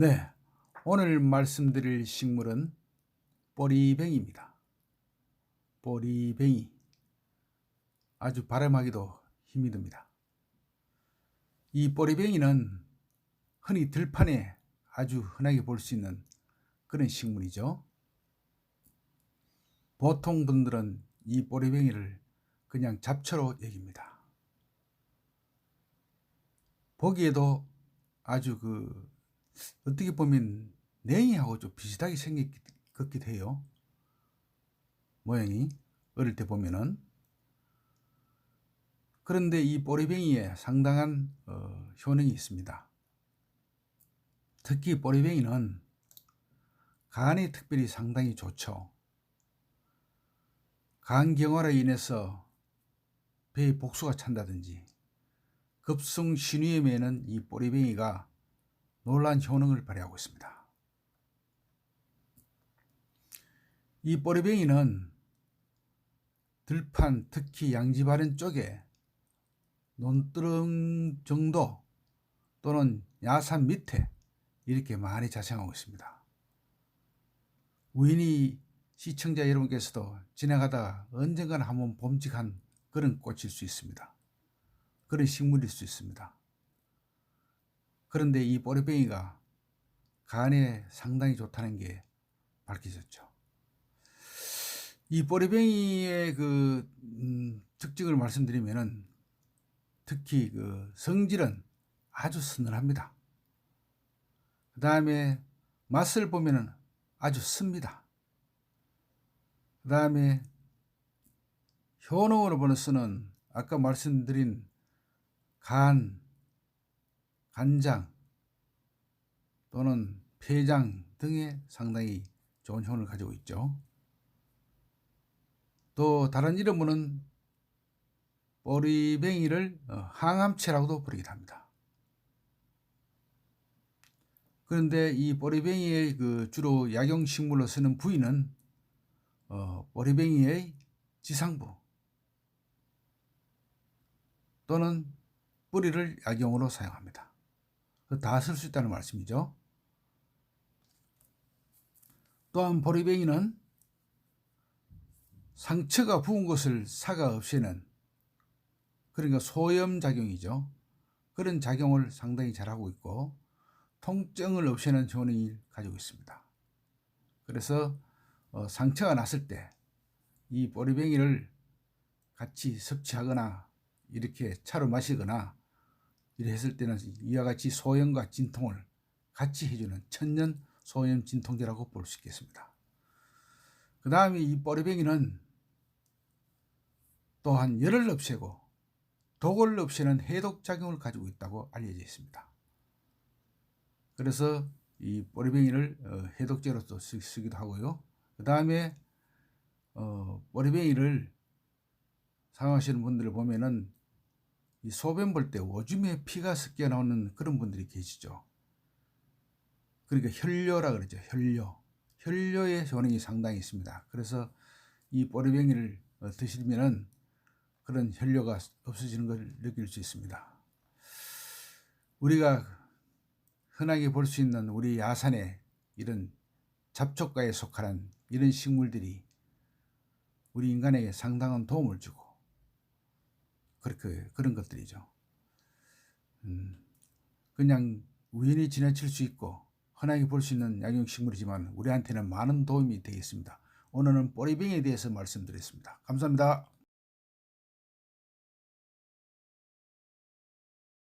네, 오늘 말씀드릴 식물은 보리뱅이입니다. 보리뱅이 아주 발음하기도 힘이 듭니다. 이 보리뱅이는 흔히 들판에 아주 흔하게 볼 수 있는 그런 식물이죠. 보통 분들은 이 보리뱅이를 그냥 잡초로 여깁니다. 보기에도 아주 그 어떻게 보면 냉이하고 좀 비슷하게 같기도 해요. 모양이 어릴 때 보면은 그런데 이 보리뱅이에 상당한 어, 효능이 있습니다. 특히 보리뱅이는 간에 특별히 상당히 좋죠. 간 경화로 인해서 배에 복수가 찬다든지 급성 신위염에는 이 보리뱅이가 놀란 효능을 발휘하고 있습니다. 이 보리뱅이는 들판 특히 양지 바른 쪽에 논두렁 정도 또는 야산 밑에 이렇게 많이 자생하고 있습니다. 우연히 시청자 여러분께서도 지나가다 언젠가는 한번 봄직한 그런 꽃일 수 있습니다. 그런 식물일 수 있습니다. 그런데 이 보리뱅이가 간에 상당히 좋다는 게 밝혀졌죠. 이 보리뱅이의 그 음, 특징을 말씀드리면은 특히 그 성질은 아주 서늘합니다. 그 다음에 맛을 보면은 아주 씁니다. 그 다음에 효능으로 보너스는 아까 말씀드린 간, 간장 또는 폐장 등에 상당히 좋은 효능을 가지고 있죠. 또 다른 이름으로는 보리뱅이를 어, 항암체라고도 부르기도 합니다. 그런데 이 보리뱅이의 그 주로 약용식물로 쓰는 부위는 어, 보리뱅이의 지상부 또는 뿌리를 약용으로 사용합니다. 다 쓸 수 있다는 말씀이죠. 또한 보리뱅이는 상처가 부은 것을 사가 없애는 그러니까 소염 작용이죠. 그런 작용을 상당히 잘하고 있고 통증을 없애는 효능을 가지고 있습니다. 그래서 어, 상처가 났을 때 이 보리뱅이를 같이 섭취하거나 이렇게 차로 마시거나 이래 했을 때는 이와 같이 소염과 진통을 같이 해주는 천년 소염 진통제라고 볼 수 있겠습니다. 그 다음에 이 보리뱅이는 또한 열을 없애고 독을 없애는 해독 작용을 가지고 있다고 알려져 있습니다. 그래서 이 보리뱅이를 어, 해독제로도 쓰기도 하고요. 그 다음에 어, 보리뱅이를 사용하시는 분들을 보면은 이 소변 볼 때 오줌에 피가 섞여 나오는 그런 분들이 계시죠. 그러니까 혈뇨라 그러죠. 혈뇨. 혈뇨의 효능이 상당히 있습니다. 그래서 이 보리뱅이를 어, 드시면은 그런 혈뇨가 없어지는 걸 느낄 수 있습니다. 우리가 흔하게 볼 수 있는 우리 야산에 이런 잡초가에 속하는 이런 식물들이 우리 인간에게 상당한 도움을 주고 그렇게 그런 것들이죠. 음, 그냥 우연히 지나칠 수 있고 흔하게 볼 수 있는 약용식물이지만 우리한테는 많은 도움이 되겠습니다. 오늘은 보리뱅에 대해서 말씀드렸습니다. 감사합니다.